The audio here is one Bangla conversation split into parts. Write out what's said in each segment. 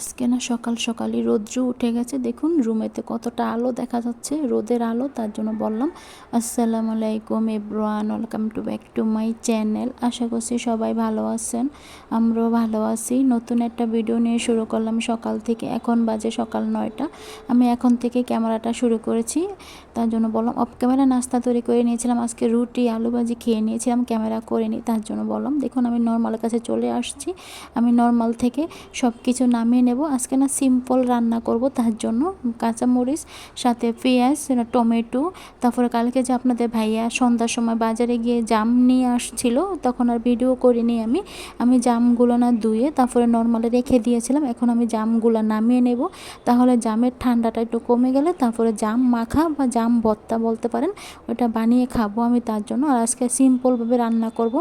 আজকে না সকাল সকালই। রৌদ্র উঠে গেছে। দেখুন, রুমেতে কতটা আলো দেখা যাচ্ছে। রোদের আলো, তার জন্য বললাম। আসসালামু আলাইকুম এব্রান welcome to back to my channel. আশা করছি সবাই ভালো আছেন। আমরাও ভালো আছি। নতুন একটা ভিডিও নিয়ে শুরু করলাম সকাল থেকে। এখন বাজে সকাল নয়টা। আমি এখন থেকে ক্যামেরাটা শুরু করেছি। তার জন্য বললাম, অফ ক্যামেরা নাস্তা তৈরি করে নিয়েছিলাম। আজকে রুটি, আলু ভাজি খেয়ে নিয়েছিলাম। ক্যামেরা করে নিই তার জন্য বললাম। দেখুন, আমি নর্মালের কাছে চলে আসছি। আমি নর্মাল থেকে সব কিছু নামিয়ে নেব। আজকে না সিম্পল রান্না করব, তার জন্য কাঁচামরিচ, সাথে পেঁয়াজ, টমেটো, তারপরে কালকে যে আপনাদের ভাইয়া সন্ধ্যার সময় বাজারে গিয়ে জাম নিয়ে আসছিল, তখন আর ভিডিও করিনি আমি। আমি জামগুলো না ধুয়ে তারপরে নর্মালে রেখে দিয়েছিলাম, এখন আমি জামগুলো নামিয়ে নেব। তাহলে জামের ঠান্ডাটা একটু কমে গেলে তারপরে জাম মাখা বা জাম ভর্তা বলতে পারেন, ওটা বানিয়ে খাব আমি তার জন্য। আর আজকে সিম্পলভাবে রান্না করব।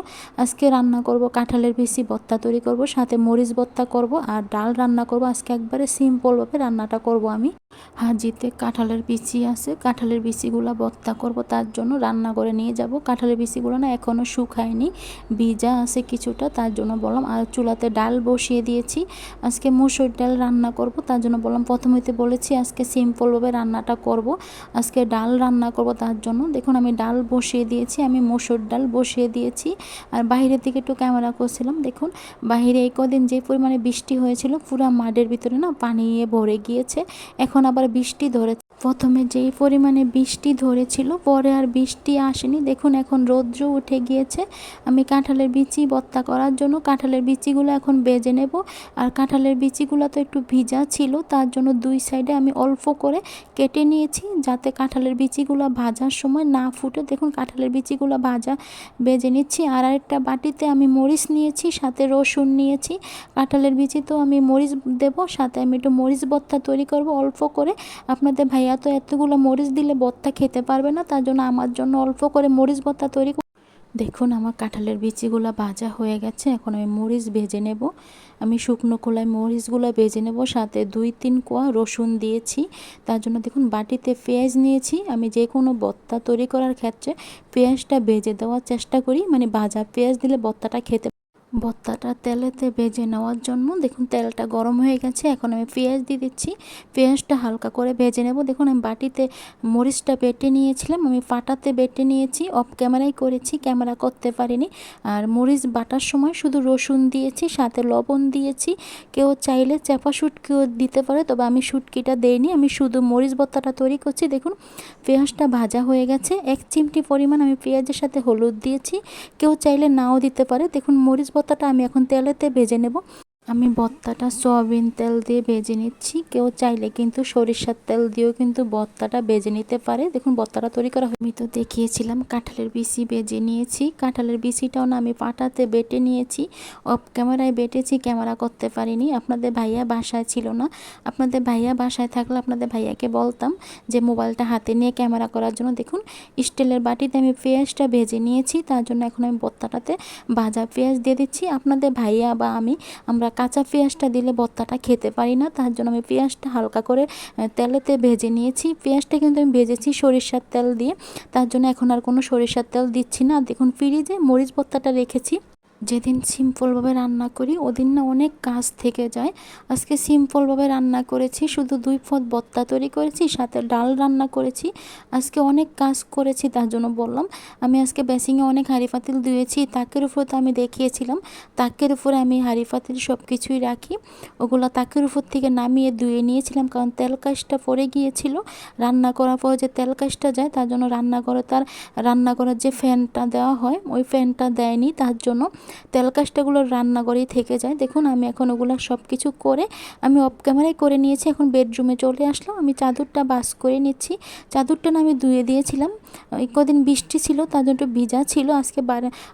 আজকে রান্না করব কাঁঠালের বেশি ভর্তা তৈরি করব, সাথে মরিচ ভর্তা করব, আর ডাল রান্না করব। আজকে একবারে সিম্পলভাবে রান্নাটা করব আমি। হাজিতে কাঁঠালের বিচি আছে। কাঁঠালের বিচিগুলো ভর্তা করব, তার জন্য রান্না করে নিয়ে যাব। কাঁঠালের বিচিগুলো না এখনও শুকায়নি। ভিজা আছে কিছুটা, তার জন্য বললাম, আর চুলাতে ডাল বসিয়ে দিয়েছি। আজকে মুসুর ডাল রান্না করব, তার জন্য বললাম, প্রথমেতে বলেছি আজকে সিম্পলভাবে রান্নাটা করব। আজকে ডাল রান্না করব, তার জন্য দেখুন আমি ডাল বসিয়ে দিয়েছি, আমি মুসুর ডাল বসিয়ে দিয়েছি। আর বাইরের দিকে একটু ক্যামেরা করছিলাম, দেখুন, বাইরে এই কদিন যে পরিমাণে বৃষ্টি হয়েছিল, পুরো মাঠের ভিতরে না পানি ভরে গিয়েছে। এখন আবার বৃষ্টি ধরে প্রথমে যেই পরিমাণে বৃষ্টি ধরেছিল, পরে আর বৃষ্টি আসেনি। দেখুন, এখন রৌদ্র উঠে গিয়েছে। আমি কাঁঠালের বিচি বত্তা করার জন্য কাঁঠালের বিচিগুলো এখন বেজে নেব। আর কাঁঠালের বিচিগুলো তো একটু ভিজা ছিল, তার জন্য দুই সাইডে আমি অল্প করে কেটে নিয়েছি, যাতে কাঁঠালের বিচিগুলো ভাজার সময় না ফুটে। দেখুন, কাঁঠালের বিচিগুলো ভাজা বেজে নিচ্ছি। আর একটা বাটিতে আমি মরিচ নিয়েছি, সাথে রসুন নিয়েছি। কাঁঠালের বিচি তো আমি মরিচ দেব, সাথে আমি একটু মরিচ বত্তা তৈরি করব। অল্প করে আপনাদের ভাইয়া তো এতগুলো মরিচ দিলে বত্তা খেতে পারবে না, তার জন্য আমার জন্য অল্প করে মরিচ বত্তা তৈরি দেখুন আমার কাঁঠালের বিচিগুলো ভাজা হয়ে গেছে, এখন আমি মরিচ ভেজে নেব। আমি শুকনো খোলায় মরিচগুলো ভেজে নেব, সাথে দুই তিন কোয়া রসুন দিয়েছি। তার জন্য দেখুন বাটিতে পেঁয়াজ নিয়েছি। আমি যে কোনো বত্তা তৈরি করার ক্ষেত্রে পেঁয়াজটা ভেজে দেওয়ার চেষ্টা করি মানে ভাজা পেঁয়াজ দিলে বত্তাটা খেতে ভর্তাটা তেলেতে ভেজে নেওয়ার জন্য। দেখুন, তেলটা গরম হয়ে গেছে। এখন আমি পেঁয়াজ দিয়ে দিচ্ছি। পেঁয়াজটা হালকা করে ভেজে নেব। দেখুন, আমি বাটিতে মরিচটা বেটে নিয়েছিলাম। আমি পাটাতে বেটে নিয়েছি। অফ ক্যামেরাই করেছি। ক্যামেরা করতে পারিনি। আর মরিচ বাটার সময় শুধু রসুন দিয়েছি, সাথে লবণ দিয়েছি। কেউ চাইলে চাপা শুটকিও দিতে পারে, তবে আমি শুটকিটা দেইনি। আমি শুধু মরিচ ভর্তাটা তৈরি করছি। দেখুন, পেঁয়াজটা ভাজা হয়ে গেছে। এক চিমটি পরিমাণ আমি পেঁয়াজের সাথে হলুদ দিয়েছি। কেউ চাইলে নাও দিতে পারে। দেখুন, মরিচ ভর্তাটা আমি এখন তেলেতে ভেজে নেব। আমি ভর্তাটা সয়াবিন তেল দিয়ে ভেজে নিচ্ছি। কেউ চাইলে কিন্তু সরিষার তেল দিয়েও কিন্তু ভর্তাটা ভেজে নিতে পারে। দেখুন ভর্তাটা তৈরি করা আমি তো দেখিয়েছিলাম, কাঁঠালের বিচি ভেজে নিয়েছি। কাঁঠালের বিচিটাও না আমি পাটাতে বেটে নিয়েছি। অফ ক্যামেরায় বেটেছি, ক্যামেরা করতে পারিনি। আপনাদের ভাইয়া বাসায় ছিল না। আপনাদের ভাইয়া বাসায় থাকলে আপনাদের ভাইয়াকে বলতাম যে, মোবাইলটা হাতে নিয়ে ক্যামেরা করার জন্য দেখুন, স্টিলের বাটিতে আমি পেঁয়াজটা ভেজে নিয়েছি। তার জন্য এখন আমি ভর্তাটাতে ভাজা পেঁয়াজ দিয়ে দিচ্ছি। আপনাদের ভাইয়া বা আমি, আমরা কাঁচা পেঁয়াজটা দিলে বত্তাটা খেতে পারি না, তার জন্য আমি পেঁয়াজটা হালকা করে তেলেতে ভেজে নিয়েছি। পেঁয়াজটা কিন্তু আমি ভেজেছি সরিষার তেল দিয়ে, তার জন্য এখন আর কোনো সরিষার তেল দিচ্ছি না। দেখুন ফ্রিজে মরিচ বত্তাটা রেখেছি। যেদিন সিম্পলভাবে রান্না করি, ওদিন না অনেক কাজ থেকে যায়। আজকে সিম্পলভাবে রান্না করেছি, শুধু দুই পদ বত্তা তৈরি করেছি, সাথে ডাল রান্না করেছি। আজকে অনেক কাজ করেছি, তার জন্য বললাম। আমি আজকে বেসিংয়ে অনেক হাঁড়ি পাতিল ধুয়েছি, তাকের উপরে তো আমি দেখিয়েছিলাম। তাকের উপরে আমি হাঁড়ি পাতিল সব কিছুই রাখি। ওগুলো তাকের উপর থেকে নামিয়ে ধুয়ে নিয়েছিলাম, কারণ তেল কাজটা পড়ে গিয়েছিল। রান্না করার পর যে তেল কাজটা যায়, তার জন্য রান্না করে তার রান্না করার যে ফ্যানটা দেওয়া হয়, ওই ফ্যানটা দেয়নি, তার জন্য তেল কাজটাগুলো রান্নাঘরেই থেকে যায়। দেখুন, আমি এখন ওগুলো সব কিছু করে, আমি অফ ক্যামেরায় করে নিয়েছি। এখন বেডরুমে চলে আসলাম। আমি চাদরটা বাস করে নিচ্ছি। চাদরটা না আমি ধুয়ে দিয়েছিলাম। এই কদিন বৃষ্টি ছিল, তার জন্য একটু ভিজা ছিল। আজকে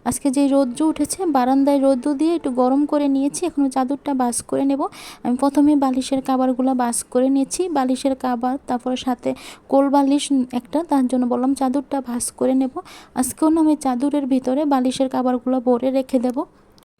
আজকে যে রৌদ্র উঠেছে, বারান্দায় রৌদ্র দিয়ে একটু গরম করে নিয়েছি। এখন চাদরটা বাস করে নেব। আমি প্রথমে বালিশের কাবারগুলো বাস করে নিয়েছি। বালিশের কাবার, তারপরে সাথে কোল বালিশ একটা, তার জন্য বললাম চাদরটা ভাস করে নেব। আজকেও না আমি চাদরের ভিতরে বালিশের কাবারগুলো ভরে রেখে দেবো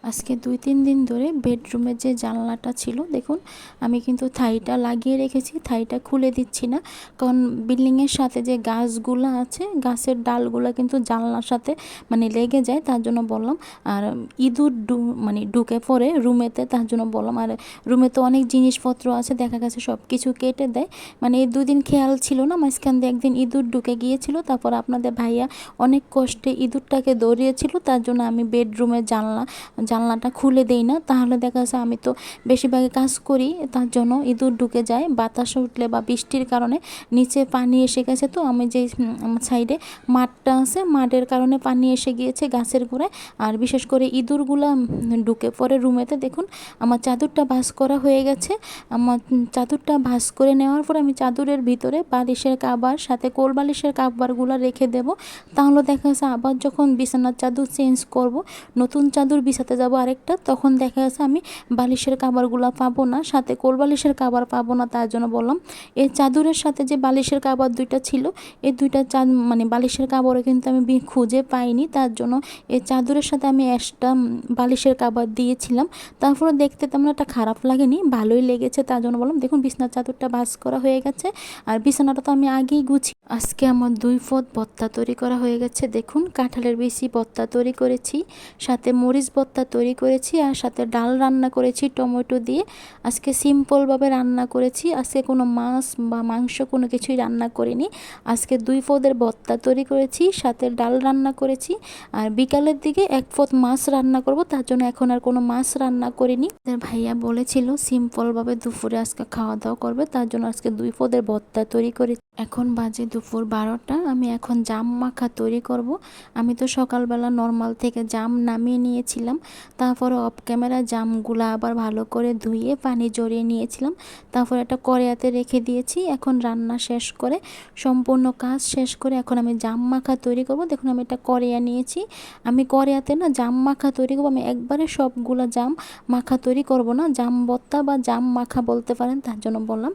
আজকে দুই, তিন দিন ধরে বেডরুমের যে জানলাটা ছিল, দেখুন, আমি কিন্তু থাইটা লাগিয়ে রেখেছি, থাইটা খুলে দিচ্ছি না। কারণ বিল্ডিংয়ের সাথে যে গাছগুলো আছে, গাছের ডালগুলো কিন্তু জানলার সাথে মানে লেগে যায়, তার জন্য বললাম। আর ইঁদুর ডু মানে ঢুকে পড়ে রুমেতে, তার জন্য বললাম। আর রুমে তো অনেক জিনিসপত্র আছে, দেখা গেছে সব কিছু কেটে দেয়। মানে এই দুদিন খেয়াল ছিল না, মাঝখান দিয়ে একদিন ইঁদুর ঢুকে গিয়েছিল, তারপর আপনাদের ভাইয়া অনেক কষ্টে ইঁদুরটাকে দৌড়িয়েছিল, তার জন্য আমি বেডরুমের জানলা জানলাটা খুলে দেই না, তাহলে দেখা যাচ্ছে আমি তো বেশিরভাগই কাজ করি, তার জন্য ইঁদুর ঢুকে যায়, বাতাস উঠলে বা বৃষ্টির কারণে নিচে পানি এসে গেছে তো, আমি যে সাইডে মাঠটা আছে, মাঠের কারণে পানি এসে গিয়েছে গাছের গোড়ায়, আর বিশেষ করে ইঁদুরগুলা ঢুকে পরে রুমেতে দেখুন আমার চাদরটা ভাস করা হয়ে গেছে, আমার চাদরটা ভাস করে নেওয়ার পর আমি চাদরের ভিতরে বালিশের কাবার, সাথে কোল বালিশের কাবারগুলো রেখে দেব, তাহলে দেখা যাচ্ছে আবার যখন বিছানার চাদর চেঞ্জ করব, নতুন চাদর বিছাতে যাব আরেকটা, তখন দেখা যাচ্ছে আমি বালিশের কাবারগুলো পাবো না, সাথে কোল বালিশের কাবার পাবো না তার জন্য বললাম। এই চাদরের সাথে যে বালিশের কাবার দুইটা ছিল, এই দুইটা চাঁদ মানে বালিশের কাবারও কিন্তু আমি খুঁজে পাইনি, তার জন্য এই চাদরের সাথে আমি একটা বালিশের কাবার দিয়েছিলাম। তারপরে দেখতে তেমন একটা খারাপ লাগেনি, ভালোই লেগেছে তার জন্য বললাম, দেখুন বিছনার চাদরটা ভাস করা হয়ে গেছে, আর বিছানাটা তো আমি আগেই গুছি আজকে আমার দুই ফোত বত্তা তৈরি করা হয়ে গেছে। দেখুন, কাঁঠালের বেশি বত্তা তৈরি করেছি, সাথে মরিচ বত্তা তৈরি করেছি আর সাথে ডাল রান্না করেছি টমেটো দিয়ে। আজকে সিম্পলভাবে রান্না করেছি, আজকে কোনো মাছ বা মাংস কোনো কিছুই রান্না করিনি। আজকে দুই ফোদের বত্তা তৈরি করেছি, সাথে ডাল রান্না করেছি আর বিকালের দিকে এক ফোত মাছ রান্না করব, তার জন্য এখন আর কোনো মাছ রান্না করিনি। ভাইয়া বলেছিল, সিম্পলভাবে দুপুরে আজকে খাওয়া দাওয়া করবে, তার জন্য আজকে দুই ফোদের ভর্তা তৈরি করে এখন বাজে দুপুর বারোটা, আমি এখন জাম মাখা তৈরি করব। আমি তো সকালবেলা নর্মাল থেকে জাম নামিয়ে নিয়েছিলাম, তারপরে অফ ক্যামেরা জামগুলো আবার ভালো করে ধুয়ে পানি জড়িয়ে নিয়েছিলাম, তারপর একটা কড়াইতে রেখে দিয়েছি, এখন রান্না শেষ করে, সম্পূর্ণ কাজ শেষ করে এখন আমি জাম মাখা তৈরি করব। দেখুন আমি একটা কড়াইয়া নিয়েছি, আমি কড়াইয়াতে না জাম মাখা তৈরি করব, আমি একবারে সবগুলো জাম মাখা তৈরি করব না, জাম বত্তা বা জাম মাখা বলতে পারেন, তার জন্য বললাম,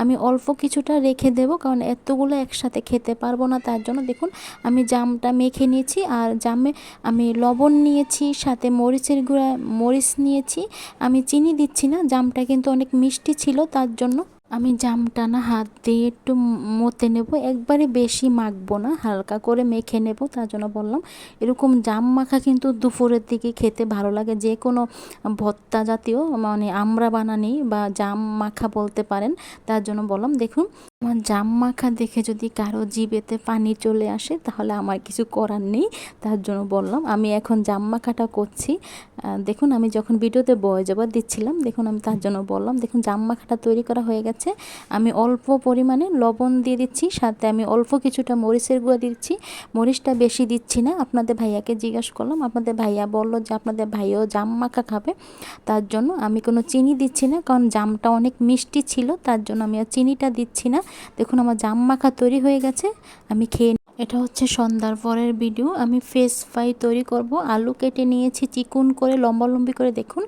আমি অল্প কিছুটা রেখে দেব, কারণ এতগুলো একসাথে খেতে পারব না তার জন্য দেখুন আমি জামটা মেখে নিয়েছি আর জামে আমি লবণ নিয়েছি, সাথে মরিচের গুঁড়া, মরিচ নিয়েছি। আমি চিনি দিচ্ছি না, জামটা কিন্তু অনেক মিষ্টি ছিল তার জন্য। আমি জামটা না হাত দিয়ে একটু মতে নেব। একবারে বেশি মাখবো না, হালকা করে মেখে নেব, তার জন্য বললাম। এরকম জাম মাখা কিন্তু দুপুরের দিকে খেতে ভালো লাগে। যে কোনো ভত্তা জাতীয় মানে আমরা বানানি বা জাম মাখা বলতে পারেন, তার জন্য বললাম, দেখুন, আমার জাম মাখা দেখে যদি কারও জিবেতে পানি চলে আসে, তাহলে আমার কিছু করার নেই। তার জন্য বললাম, আমি এখন জাম মাখাটা করছি। দেখুন, আমি যখন ভিডিওতে বয় যাবার দিচ্ছিলাম, দেখুন, আমি তার জন্য বললাম, দেখুন, জাম মাখাটা তৈরি করা হয়ে গেছে। আমি অল্প পরিমাণে লবণ দিয়ে দিচ্ছি, সাথে আমি অল্প কিছুটা মরিচের গুঁড়া দিচ্ছি। মরিচটা বেশি দিচ্ছি না, আপনাদের ভাইয়াকে জিজ্ঞাসা করলাম। আপনাদের ভাইয়া বলল যে আপনাদের ভাইও জাম মাখা খাবে, তার জন্য আমি কোনো চিনি দিচ্ছি না, কারণ জামটা অনেক মিষ্টি ছিল, তার জন্য আমি আর চিনিটা দিচ্ছি না। দেখুন, আমার জাম মাখা তৈরি হয়ে গেছে, আমি খেয়ে এটা হচ্ছে সন্ধ্যার পরের ভিডিও আমি ফেস ফ্রাই তৈরি করব। আলু কেটে নিয়েছি, চিকুন করে লম্বা লম্বি করে দেখুন।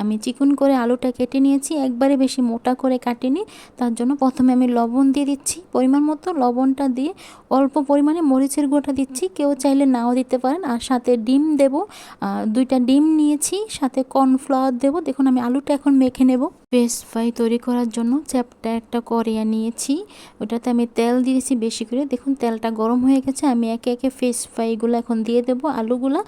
আমি চিকুন করে আলুটা কেটে নিয়েছি, একবারে বেশি মোটা করে কাটিনি। তার জন্য প্রথমে আমি লবণ দিয়ে দিচ্ছি, পরিমাণ মতো লবণটা দিয়ে অল্প পরিমাণে মরিচের গুঁড়োটা দিচ্ছি। কেউ চাইলে নাও দিতে পারেন। আর সাথে ডিম দেব। দুইটা ডিম নিয়েছি, সাথে কর্নফ্লাওয়ার দেব। দেখুন আমি আলুটা এখন মেখে নেব। ফেস ফ্রাই তৈরি করার জন্য চ্যাপটা একটা করিয়া নিয়েছি। ওটাতে আমি তেল দিয়েছি বেশি করে। দেখুন, তেলটা গরম হয়ে গেছে। আমি একে একে ফিশ ফ্রাইগুলো এখন দিয়ে দেবো, আলুগুলো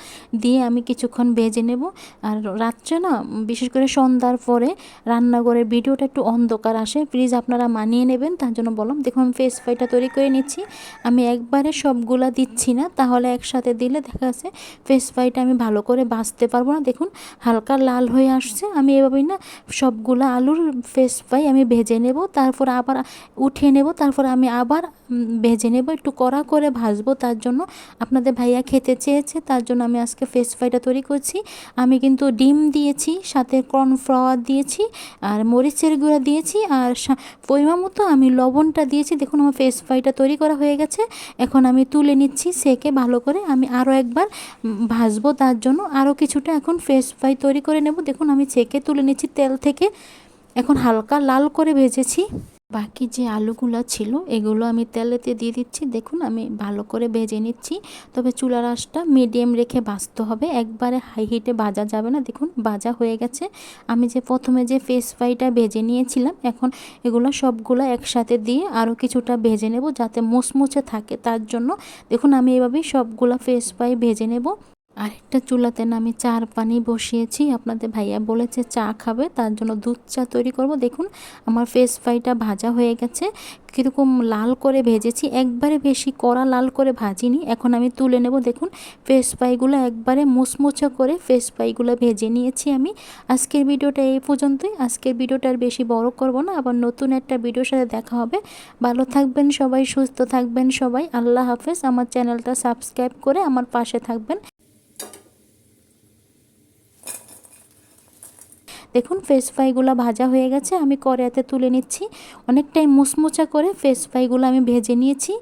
দিয়ে আমি কিছুক্ষণ ভেজে নেব। আর রাত্রে না, বিশেষ করে সন্ধ্যার পরে রান্নাঘরের ভিডিওটা একটু অন্ধকার আসে। প্লিজ আপনারা মানিয়ে নেবেন, তার জন্য বললাম। দেখুন, আমি ফেস ফ্রাইটা তৈরি করে নিচ্ছি। আমি একবারে সবগুলা দিচ্ছি না, তাহলে একসাথে দিলে দেখা যাচ্ছে ফেস ফ্রাইটা আমি ভালো করে বাঁচতে পারব না। দেখুন, হালকা লাল হয়ে আসছে। আমি এভাবেই না সবগুলা আলুর ফেস ফ্রাই আমি ভেজে নেব, তারপর আবার উঠিয়ে নেব, তারপর আমি আবার ভেজে নেব, একটু কড়া করে ভাজবো, তার জন্য আপনাদের ভাইয়া খেতে চেয়েছে, তার জন্য আমি আজকে ফেস ফ্রাইটা তৈরি করছি। আমি কিন্তু ডিম দিয়েছি, সাথে কর্নফ্লাওয়ার দিয়েছি, আর মরিচের গুঁড়া দিয়েছি, আর পরিমাণ মতো আমি লবণটা দিয়েছি। দেখুন, আমার ফেস ফ্রাইটা তৈরি করা হয়ে গেছে। এখন আমি তুলে নিচ্ছি সেকে ভালো করে, আমি আরও একবার ভাজবো, তার জন্য আরও কিছুটা এখন ফেস ফ্রাই তৈরি করে নেব। দেখুন, আমি ছেঁকে তুলে নিচ্ছি তেল থেকে। এখন হালকা লাল করে ভেজেছি। বাকি যে আলুগুলো ছিল, এগুলো আমি তেলেতে দিয়ে দিচ্ছি। দেখুন, আমি ভালো করে ভেজে নিচ্ছি। তবে চুলার আঁচটা মিডিয়াম রেখে ভাজতে হবে। একবারে হাই হিটে ভাজা যাবে না। দেখুন, ভাজা হয়ে গেছে। আমি যে প্রথমে যে ফেস ফ্রাইটা ভেজে নিয়েছিলাম, এখন এগুলো সবগুলো একসাথে দিয়ে আরও কিছুটা ভেজে নেব যাতে মুচমুচে থাকে। তার জন্য দেখুন, আমি এভাবেই সবগুলো ফেস ফ্রাই ভেজে নেব। আরেকটা চুলাতে না আমি চার পানি বসিয়েছি। আপনাদের ভাইয়া বলেছে চা খাবে, তার জন্য দুধ চা তৈরি করব। দেখুন, আমার ফেস ফ্রাইটা ভাজা হয়ে গেছে। কীরকম লাল করে ভেজেছি, একবারে বেশি কড়া লাল করে ভাজিনি। এখন আমি তুলে নেব, দেখুন ফেস ফ্রাইগুলো একবারে মুচমুচা করে ফেস ফ্রাইগুলো ভেজে নিয়েছি আমি। আজকের ভিডিওটা এই পর্যন্তই। আজকের ভিডিওটা আর বেশি বড় করব না, আবার নতুন একটা ভিডিওর সাথে দেখা হবে। ভালো থাকবেন সবাই, সুস্থ থাকবেন সবাই। আল্লাহ হাফেজ। আমার চ্যানেলটা সাবস্ক্রাইব করে আমার পাশে থাকবেন। দেখুন ফ্রেস ফ্রাইগুলো ভাজা হয়ে গেছে, আমি কড়াইতে তুলে নিচ্ছি। অনেকটাই মুচমুচা করে ফ্রেস ফ্রাইগুলো আমি ভেজে নিয়েছি।